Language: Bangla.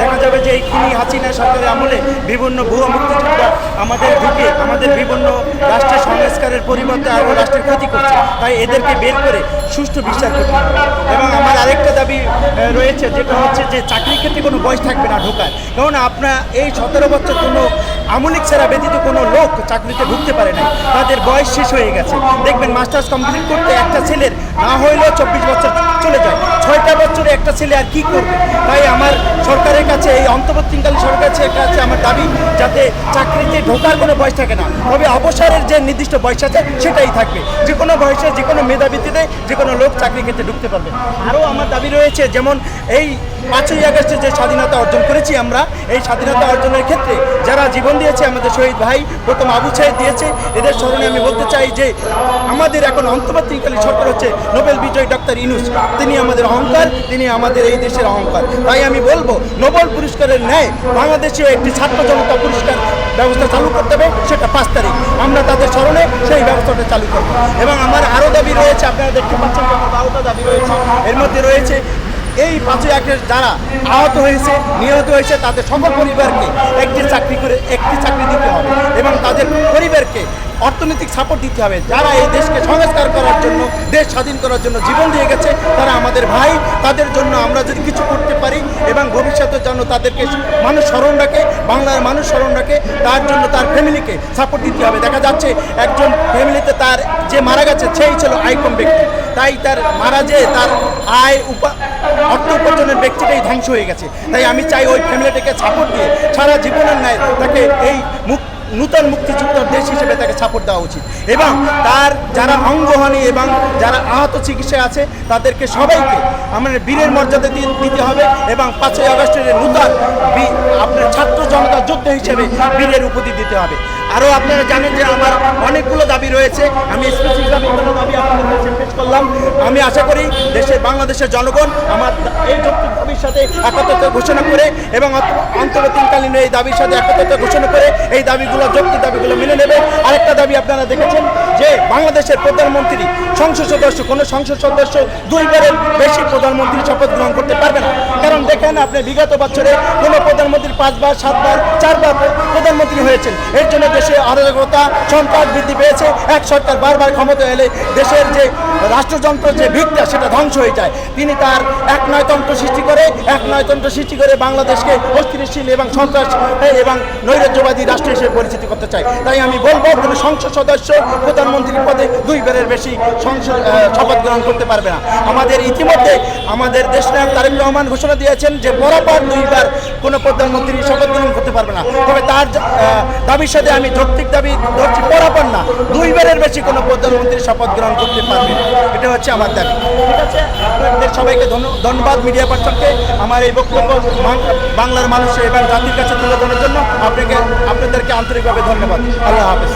দেখা যাবে যে এই খুনি হাসিনা সরকারের আমলে বিভিন্ন ভুয়া মুক্তিযোদ্ধা আমাদের ঢুকে আমাদের বিভিন্ন রাষ্ট্রের সংস্কারের পরিবর্তে আরও রাষ্ট্রের ক্ষতি করছে। তাই এদেরকে বের করে সুষ্ঠু বিচার করতে এবং আমার আরেকটা দাবি রয়েছে, যেটা হচ্ছে যে চাকরির ক্ষেত্রে কোনো বয়স থাকবে না ঢোকার। কারণ আপনার এই সতেরো বছর কোনো আমলিক ছাড়া ব্যতীত কোনো লোক চাকরিতে ঢুকতে পারে না তাদের বয়স শেষ হয়ে গেছে। দেখবেন মাস্টার্স কমপ্লিট করতে একটা ছেলের না হইলেও চব্বিশ বছর ছয়টা বছরে একটা ছেলে আর কি করবে? তাই আমার সরকারের কাছে, এই অন্তর্বর্তীকালীন সরকারের কাছে আমার দাবি, যাতে চাকরিতে ঢোকার কোনো বয়স থাকে না। তবে অবসরের যে নির্দিষ্ট বয়স আছে, সেটাই থাকবে। যে কোনো বয়সে, যে কোনো মেধাবৃত্তিতে, যে কোনো লোক চাকরি ক্ষেত্রে ঢুকতে পারবে। আরও আমার দাবি রয়েছে, যেমন এই পাঁচই আগস্টে যে স্বাধীনতা অর্জন করেছি আমরা, এই স্বাধীনতা অর্জনের ক্ষেত্রে যারা জীবন দিয়েছে, আমাদের শহীদ ভাই, প্রথম আবু সাহেব দিয়েছে, এদের স্মরণে আমি বলতে চাই যে আমাদের এখন অন্তর্বর্তীকালীন সরকার হচ্ছে নোবেল বিজয়ী ডক্টর ইনুস। তিনি আমাদের অহংকার, তিনি আমাদের এই দেশের অহংকার। তাই আমি বলব, নোবেল পুরস্কারের ন্যায় বাংলাদেশেও একটি ছাত্র জনতা পুরস্কার ব্যবস্থা চালু করতে হবে, সেটা পাঁচ তারিখ। আমরা তাদের স্মরণে সেই ব্যবস্থাটা চালু করব। এবং আমার আরও দাবি রয়েছে, আপনারা দেখতে পাচ্ছেন বারোটা দাবি রয়েছে। এর মধ্যে রয়েছে এই পাঁচই আগস্ট যারা আহত হয়েছে, নিহত হয়েছে, তাদের সকল পরিবারকে একটি চাকরি করে, একটি চাকরি দিতে হবে এবং তাদের পরিবারকে অর্থনৈতিক সাপোর্ট দিতে হবে। যারা এই দেশকে সংস্কার করার জন্য, দেশ স্বাধীন করার জন্য জীবন দিয়ে গেছে, তারা আমাদের ভাই, তাদের জন্য আমরা যদি কিছু করতে পারি এবং ভবিষ্যতের জন্য তাদেরকে মানুষ স্মরণ রাখে, বাংলার মানুষ স্মরণ রাখে, তার জন্য তার ফ্যামিলিকে সাপোর্ট দিতে হবে। দেখা যাচ্ছে একজন ফ্যামিলিতে তার যে মারা গেছে, সেই ছিল আইকন ব্যক্তি। তাই তার মারা যে তার আয় উপা অর্থ উপার্জনের ব্যক্তিটাই ধ্বংস হয়ে গেছে। তাই আমি চাই ওই ফ্যামিলিটাকে সাপোর্ট দিয়ে সারা জীবনের ন্যায় তাকে এই মুখ নূতন মুক্তিযুদ্ধের দেশ হিসেবে তাকে সাপোর্ট দেওয়া উচিত। এবং তার যারা অঙ্গহানি এবং যারা আহত চিকিৎসা আছে, তাদেরকে সবাইকে আমাদের বীরের মর্যাদা দিতে হবে এবং পাঁচই আগস্টের নূতন আপনার ছাত্র জনতা যোদ্ধা হিসেবে বীরের উপাধি দিতে হবে। আরও আপনারা জানেন যে আমার রয়েছে আমি স্পেসিফিক দাবি দাবি আপনাদের করলাম। আমি আশা করি দেশের বাংলাদেশের জনগণ আমার এই দাবির সাথে একত্রতা ঘোষণা করে এবং অন্ত- অন্তর্বর্তীকালীন এই দাবির সাথে একত্রতা ঘোষণা করে এই দাবিগুলো, যৌক্তিক দাবিগুলো মেনে নেবে। আরেকটা দাবি আপনারা দেখেছেন যে বাংলাদেশের প্রধানমন্ত্রী সংসদ সদস্য, কোনো সংসদ সদস্য দুইবারের বেশি প্রধানমন্ত্রী শপথ গ্রহণ করতে পারবে না। কারণ দেখেন আপনি, বিগত বছরে কোনো প্রধানমন্ত্রী পাঁচবার, সাতবার, চারবার প্রধানমন্ত্রী হয়েছেন। এর জন্য দেশে অরাজকতা, সন্ত্রাস বৃদ্ধি পেয়েছে। এক সরকার বারবার ক্ষমতা এলে দেশের যে রাষ্ট্রযন্ত্র যে ভিত্তা, সেটা ধ্বংস হয়ে যায়। তিনি তার এক নয়তন্ত্র সৃষ্টি করে এক নয়তন্ত্র সৃষ্টি করে বাংলাদেশকে অস্থিরশীল এবং সন্ত্রাস এবং নৈরাজ্যবাদী রাষ্ট্র হিসেবে পরিচিতি করতে চাই তাই আমি বলব, কোনো সংসদ সদস্য প্রধানমন্ত্রীর পদে দুইবারের বেশি সংসদ শপথ গ্রহণ করতে পারবে না। আমাদের ইতিমধ্যে আমাদের দেশনায়ক তারেক রহমান ঘোষণা দিয়েছেন যে বরাবর দুইবার কোনো প্রধানমন্ত্রী শপথ গ্রহণ করতে পারবে না। তবে তার দাবির সাথে আমি যৌক্তিক দাবি ধরছি, বরাবর না। দুইবারের বেশি কোনো প্রধানমন্ত্রী শপথ গ্রহণ করতে পারবে না। এটা হচ্ছে আমার দাবি ঠিক আছে? আপনাদের সবাইকে ধন্য- ধন্যবাদ মিডিয়া পার্সনকে আমার এই বক্তব্য বাংলার মানুষের এবং জাতির কাছে তুলে ধরার জন্য আপনাকে আপনাদেরকে আন্তরিকভাবে ধন্যবাদ। আল্লাহ হাফেজ।